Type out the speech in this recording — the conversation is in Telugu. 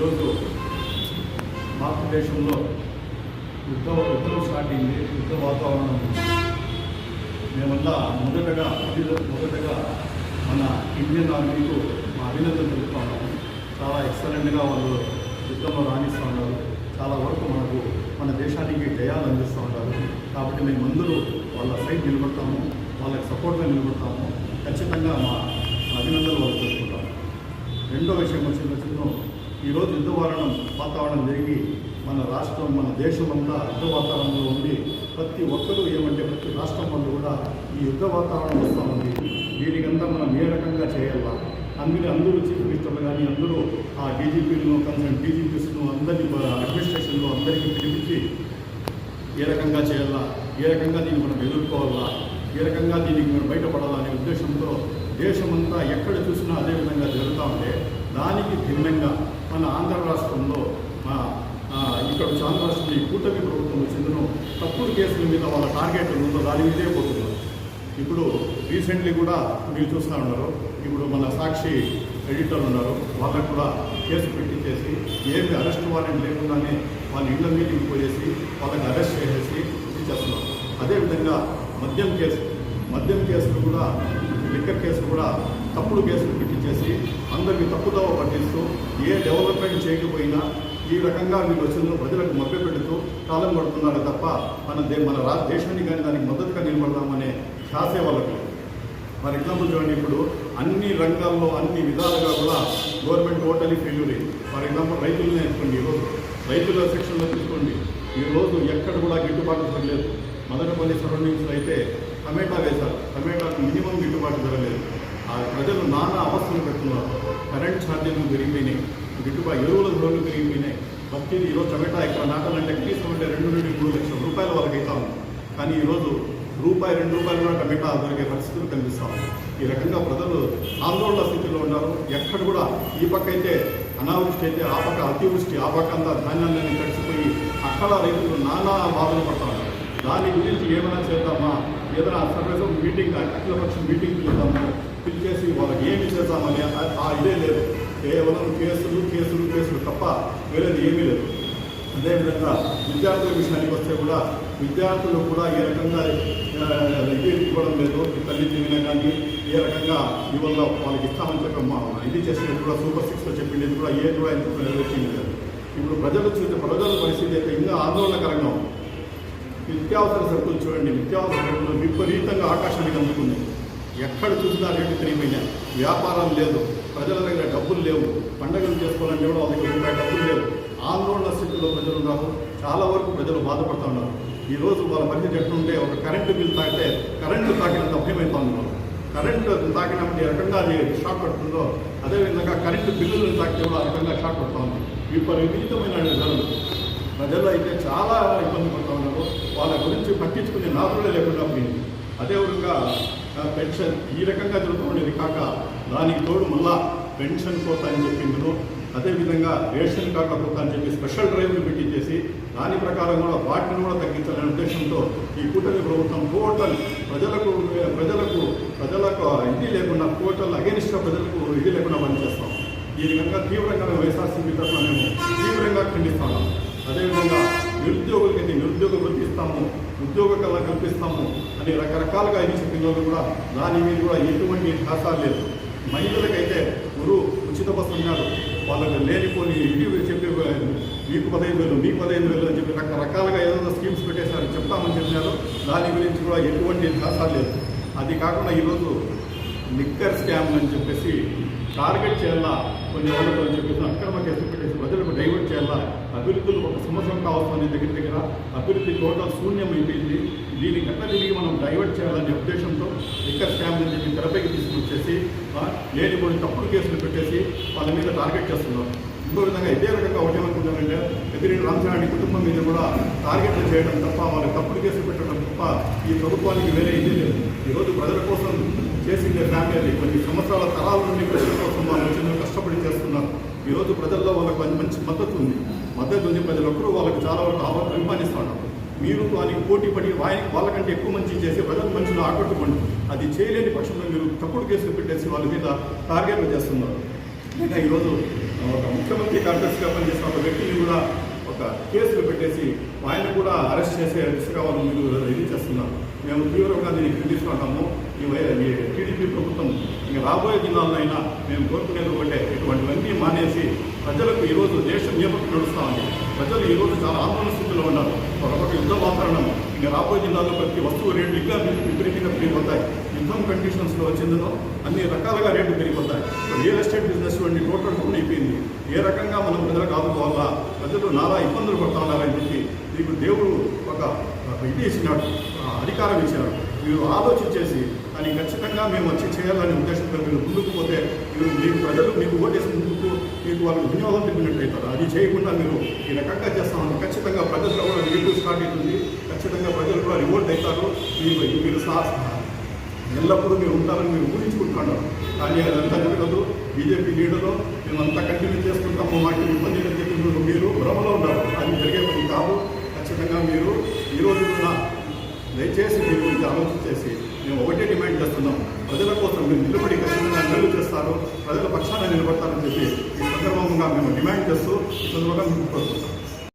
ఈరోజు భారతదేశంలో యుద్ధ యుద్ధం స్టార్ట్ అయింది. యుద్ధ వాతావరణం మేమంతా మొదటగా మొదటగా మన ఇండియన్ ఆర్మీకు మా అభినందన తెలుపుతున్నాము చాలా ఎక్సలెంట్గా వాళ్ళు యుద్ధంలో రాణిస్తూ ఉన్నారు. చాలా వరకు మనకు మన దేశానికి జయాలు అందిస్తూ ఉంటారు కాబట్టి మేము అందరూ వాళ్ళ సైడ్ నిలబడతాము. వాళ్ళకి సపోర్ట్గా నిలబడతాము. ఖచ్చితంగా మా అభినందనలు వాళ్ళు తెలుసుకుంటాము రెండో విషయం వచ్చిన చిన్న ఈరోజు యుద్ధ వాతావరణం వాతావరణం జరిగి మన రాష్ట్రం మన దేశం అంతా యుద్ధ వాతావరణంలో ఉంది ప్రతి ఒక్కరూ ఏమంటే ప్రతి రాష్ట్రం వాళ్ళు కూడా ఈ యుద్ధ వాతావరణం వస్తూ ఉంది. దీనికంతా మనం ఏ రకంగా చేయాలా? అందుకే అందరూ చీఫ్ మినిస్టర్లు కానీ అందరూ ఆ డీజీపీలను కన్సర్న్ డీజీపీస్ను అందరినీ అడ్మినిస్ట్రేషన్లో అందరికీ పిలిపించి ఏ రకంగా చేయాలా? ఏ రకంగా దీన్ని మనం ఎదుర్కోవాలా? ఏ రకంగా దీనికి మనం బయటపడాలా అనే ఉద్దేశంతో దేశమంతా ఎక్కడ చూసినా అదే విధంగా జరుగుతూ ఉంటే దానికి భిన్నంగా మన ఆంధ్ర రాష్ట్రంలో ఇక్కడ ఆంధ్ర రాష్ట్రంలో ఈ కూటమి ప్రభుత్వం చెందిన తప్పుడు కేసుల మీద వాళ్ళ టార్గెట్ ఉందో దాని మీదే పోతున్నారు. ఇప్పుడు రీసెంట్లీ కూడా మీరు చూస్తూ ఉన్నారు. ఇప్పుడు మన సాక్షి ఎడిటర్ ఉన్నారు. వాళ్ళకు కూడా కేసు పెట్టించేసి ఏమి అరెస్ట్ వారెంట్ లేకుండానే వాళ్ళ ఇళ్ళ మీటింగ్ పోయేసి వాళ్ళకి అరెస్ట్ చేసేసి ఇచ్చేస్తున్నారు అదేవిధంగా మద్యం కేసు. మద్యం కేసులు కూడా లిక్కర్ కేసులు కూడా తప్పుడు కేసులు పెట్టించేసి అందరికీ తప్పుదోవ పట్టిస్తూ ఏ డెవలప్మెంట్ చేయకపోయినా ఈ రకంగా వీళ్ళు వచ్చిన ప్రజలకు మభ్యపెడుతూ కాలం పడుతున్నారు తప్ప మన దే మన రా దేశాన్ని కానీ దానికి మద్దతుగా నిలబడదామనే శ్వాసే వాళ్ళకు ఫర్ ఎగ్జాంపుల్ చూడండి ఇప్పుడు అన్ని రంగాల్లో అన్ని విధాలుగా కూడా గవర్నమెంట్ టోటలీ ఫెయిల్యూర్ అయింది. ఫర్ ఎగ్జాంపుల్ రైతులనే తీసుకోండి ఈరోజు రైతుల సెక్షన్లో తీసుకోండి ఈరోజు ఎక్కడ కూడా గిట్టుబాటు జరగలేదు. మదనపల్లి సరౌండింగ్స్లో అయితే టమాటా వేశారు. టమాటాకు మినిమం గిట్టుబాటు జరగలేదు ఆ ప్రజలు నానా అవస్థలు పెడుతున్నారు. కరెంట్ ఛార్జీలు పెరిగిపోయినాయి. గిట్టుబాటు ఎరువుల ధరలు పెరిగిపోయినాయి. ప్రతిదీ ఈరోజు టమాటా ఇక్కడ నాటాలంటే కనీసం అంటే రెండు నుండి మూడు లక్షల రూపాయల వరకు అవుతా ఉంది. కానీ ఈరోజు రూపాయి రెండు రూపాయలు కూడా టమాటా దొరికే పరిస్థితులు కనిపిస్తాం ఈ రకంగా ప్రజలు ఆందోళన స్థితిలో ఉన్నారు. ఎక్కడ కూడా ఈ పక్క అయితే అనావృష్టి అయితే ఆ పక్క అతివృష్టి ఆ పక్క అంతా ధాన్యాన్ని తడిసిపోయి అక్కడ రైతులు నానా బాధలు పడతారు దాని గురించి ఏమైనా చేద్దామా? ఏదైనా సర్వేసం మీటింగ్ అఖిలపక్షం మీటింగ్ పిలుద్దాము పిలిచేసి వాళ్ళకి ఏమి చేద్దామని ఆ- ఇదే లేదు. కేవలం కేసులు కేసులు కేసులు తప్ప వేరేది ఏమీ లేదు. అదేవిధంగా విద్యార్థుల విషయానికి వస్తే కూడా విద్యార్థులు కూడా ఏ రకంగా ఇది ఇవ్వడం లేదు. తల్లి దీవెన కానీ ఏ రకంగా ఇవాళ వాళ్ళకి ఇస్తామని చెప్పి ఇది చేసినట్టు కూడా సూపర్ సిక్స్లో చెప్పింది కూడా ఏ కూడా ఎందుకు నెరవేర్చింది. ఇప్పుడు ప్రజలు చూసే ప్రజల పరిస్థితి అయితే ఇంకా ఆందోళనకరంగా ఉంది. నిత్యావసర సరుకులు చూడండి. నిత్యావసర సరుకులు విపరీతంగా ఆకాశానికి అందుకుంది ఎక్కడ చూసినా రేటు పెరిగిపోయినాయి. వ్యాపారం లేదు. ప్రజల దగ్గర డబ్బులు లేవు. పండుగలు చేసుకోవాలంటే కూడా వాళ్ళ దగ్గర రూపాయి డబ్బులు లేవు. ఆందోళన స్థితిలో ప్రజలు ఉన్నారు. చాలా వరకు ప్రజలు బాధపడుతూ ఉన్నారు. ఈ రోజు వాళ్ళ పరిస్థితి ఎట్లుంటే ఒక కరెంటు బిల్ తాకితే కరెంటు తాకినంత భయమైతా ఉన్నారు. కరెంటు తాకినప్పుడు ఏ రకంగా అది షాక్ పడుతుందో అదేవిధంగా కరెంటు బిల్లులను తాకితే కూడా ఆ రకంగా షాక్ పడుతూ ఉంది. విపరీతమైన ధరలు ప్రజలు అయితే చాలా ఇబ్బంది పడుతూ ఉన్నారు. గురించి పట్టించుకునే నాదులే లేకుండా పోయింది. అదేవిధంగా పెన్షన్ ఈ రకంగా జరుగుతుండేది కాక దానికి తోడు మళ్ళా పెన్షన్ కోత అని చెప్పిండ్రు అదేవిధంగా రేషన్ కార్డుల కోత అని చెప్పి స్పెషల్ డ్రైవ్లు పెట్టించేసి దాని ప్రకారం కూడా వాటిని కూడా తగ్గించాలనే ఉద్దేశంతో ఈ కూటమి ప్రభుత్వం టోటల్ ప్రజలకు ప్రజలకు ప్రజలకు ఇది లేకుండా టోటల్ అగేనిస్ట్గా ప్రజలకు ఇది లేకుండా పనిచేస్తాం. ఈ విధంగా తీవ్రంగా మేము వైఎస్ఆర్సీపీ తరఫున మేము తీవ్రంగా ఖండిస్తాము అదేవిధంగా నిరుద్యోగులకైతే నిరుద్యోగ వృత్తి ఇస్తాము. ఉద్యోగ కళ కల్పిస్తాము అని రకరకాలుగా ఇది చెప్పిన కూడా దాని మీద కూడా ఎటువంటి ఖాసా లేదు. మహిళలకైతే గురు ఉచిత బస్సు ఉన్నారు. వాళ్ళకి లేనిపోని ఇది చెప్పి మీకు పదహైదు వేలు మీకు పదహైదు వేలు అని చెప్పి రకరకాలుగా ఏదో స్కీమ్స్ పెట్టేశారు చెప్తామని చెప్పినారు. దాని గురించి కూడా ఎటువంటి ఖాసా లేదు. అది కాకుండా ఈరోజు లిక్కర్ స్కామ్ అని చెప్పేసి టార్గెట్ చేయాలా? కొన్ని వాళ్ళతో అని చెప్పేసి అక్రమ కేసులు పెట్టేసి ప్రజలకు డైవర్ట్ చేయాలా? అభివృద్ధులు ఒక సంవత్సరం కావాల్సిన దగ్గర దగ్గర అభివృద్ధి టోటల్ శూన్యం అయిపోయింది దీనికి తిరిగి మనం డైవర్ట్ చేయాలనే ఉద్దేశంతో లిక్కర్ స్కామ్ అని చెప్పి తెరపైకి తీసుకొచ్చేసి లేని కొన్ని తప్పుడు కేసులు పెట్టేసి వాళ్ళ మీద టార్గెట్ చేస్తున్నారు ఇంకో విధంగా ఇదే రకంగా ఒకటేమనుకుంటారంటే ఎదిరిని రామచరణి కుటుంబం మీద కూడా టార్గెట్లు చేయడం తప్ప వాళ్ళకి తప్పుడు కేసులు పెట్టడం తప్ప ఈ ప్రభుత్వానికి వేరే ఇది లేదు. ఈరోజు ప్రజల కోసం చేసిందే ఫ్యామిలీ కొన్ని సంవత్సరాల తరాల నుండి ప్రజల కోసం వాళ్ళు కష్టపడి చేస్తున్నారు. ఈరోజు ప్రజల్లో వాళ్ళకి మంచి మంచి మద్దతు ఉంది. మద్దతు ఉంది ప్రజలొక్కరూ వాళ్ళకి చాలా వరకు ఆవ- అభిమానిస్తున్నారు మీరు వారికి పోటీ పడి వాళ్ళకంటే ఎక్కువ మంచి చేసి ప్రజల మంచిని ఆకట్టుకోండి. అది చేయలేని పక్షంలో మీరు తప్పుడు కేసులు పెట్టేసి వాళ్ళ మీద టార్గెట్లు చేస్తున్నారు. ఇంకా ఈరోజు ఒక ముఖ్యమంత్రి కార్యదర్శిగా పనిచేసిన ఒక వ్యక్తిని కూడా ఒక కేసులు పెట్టేసి ఆయన కూడా అరెస్ట్ చేసే దిశగా వాళ్ళు మీరు ఇది చేస్తున్నారు. మేము తీవ్రంగా దీన్ని ఖండిస్తున్నాము ఈ వై- టీడీపీ ప్రభుత్వం ఇంకా రాబోయే దినాల్లోనైనా మేము కోరుకునేది ఒకటే ఇటువంటివన్నీ మానేసి ప్రజలకు ఈరోజు దేశం నియమకు నడుస్తూ ఉంది. ప్రజలు ఈరోజు చాలా ఆందోళన స్థితిలో ఉన్నారు. ఒకటి యుద్ధ వాతావరణం ఇంకా రాబోయే జిల్లాలో ప్రతి వస్తువు రేట్లు ఇంకా విపరీతంగా పెరిగిపోతాయి. యుద్ధం కండిషన్స్లో వచ్చిందో అన్ని రకాలుగా రేట్లు పెరిగిపోతాయి. రియల్ ఎస్టేట్ బిజినెస్ వంటి టోటల్ డౌన్ అయిపోయింది. ఏ రకంగా మనం ప్రజలకు ఆదుకోవాలా? ప్రజలు నారా ఇబ్బందులు పడతా ఉన్నారని చెప్పి మీకు దేవుడు ఒక ఇది ఇచ్చినాడు అధికారం ఇచ్చినాడు మీరు ఆలోచించేసి దాన్ని ఖచ్చితంగా మేము వచ్చి చేయాలనే ఉద్దేశంతో మీరు ముందుకు పోతే మీరు మీ ప్రజలు మీకు ఓటేసి ముందుకు మీకు వాళ్ళు వినియోగం తిప్పినట్టు అవుతారు అది చేయకుండా మీరు ఈ రకంగా చేస్తామని ఖచ్చితంగా ప్రజల్లో కూడా నెగిటివ్ స్టార్ట్ అవుతుంది. ఖచ్చితంగా ప్రజలు కూడా రివోల్ట్ అవుతారు. మీరు మీరు ఎల్లప్పుడూ మీరు ఉంటారని మీరు ఊహించుకుంటున్నారు. కానీ అదంతా జరగదు. బీజేపీ లీడర్లో మేమంతా కంటిన్యూ చేసుకుంటాము మాకు ఇబ్బంది అని చెప్పి మీరు- భ్రమలో ఉన్నారు. అది జరిగే పని కాదు. ఖచ్చితంగా మీరు ఈ రోజు కూడా దయచేసి మీరు ఇది ఆలోచించేసి మేము ఒకటే డిమాండ్ చేస్తున్నాం. ప్రజల కోసం మీరు నిలబడి ఖచ్చితంగా మేలు చేస్తారు ప్రజల పక్షాన నిలబడతారని చెప్పి ఈ సందర్భంగా మేము డిమాండ్ చేస్తూ ఈ సందర్భంగా మీకు కోరుకుంటాం